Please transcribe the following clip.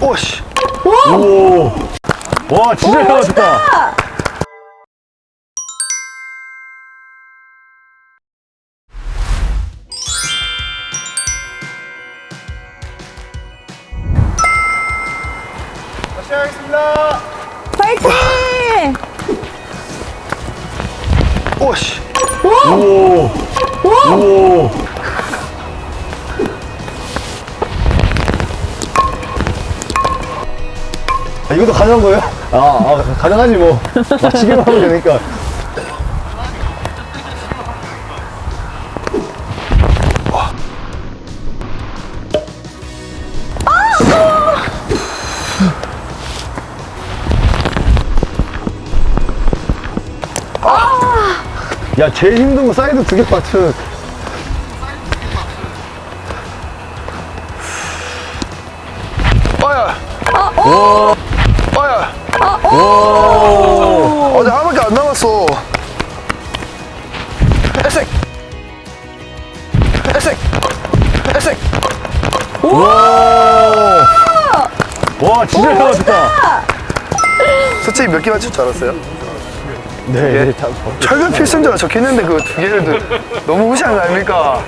오씨. 오. 와, 진짜 잘 맞췄다. 시작하겠습니다. 파이팅! 오씨. 오. 오. 아, 이것도 가능한 거예요? 아, 아 가능하지 뭐. 맞히기만 하면 되니까. 야, 제일 힘든 거 사이드 두 개 맞추는. 어야. 오. 오. 어제 하나밖에 안 남았어. 에색. 에색. 에색. 와. 와, 진짜 잘 맞췄다. 솔직히 몇 개 맞출 줄 알았어요? 네, 네, 다. 철근 필승자가 적혀있는데 그 두 개를 도- 너무 무시한 거 아닙니까?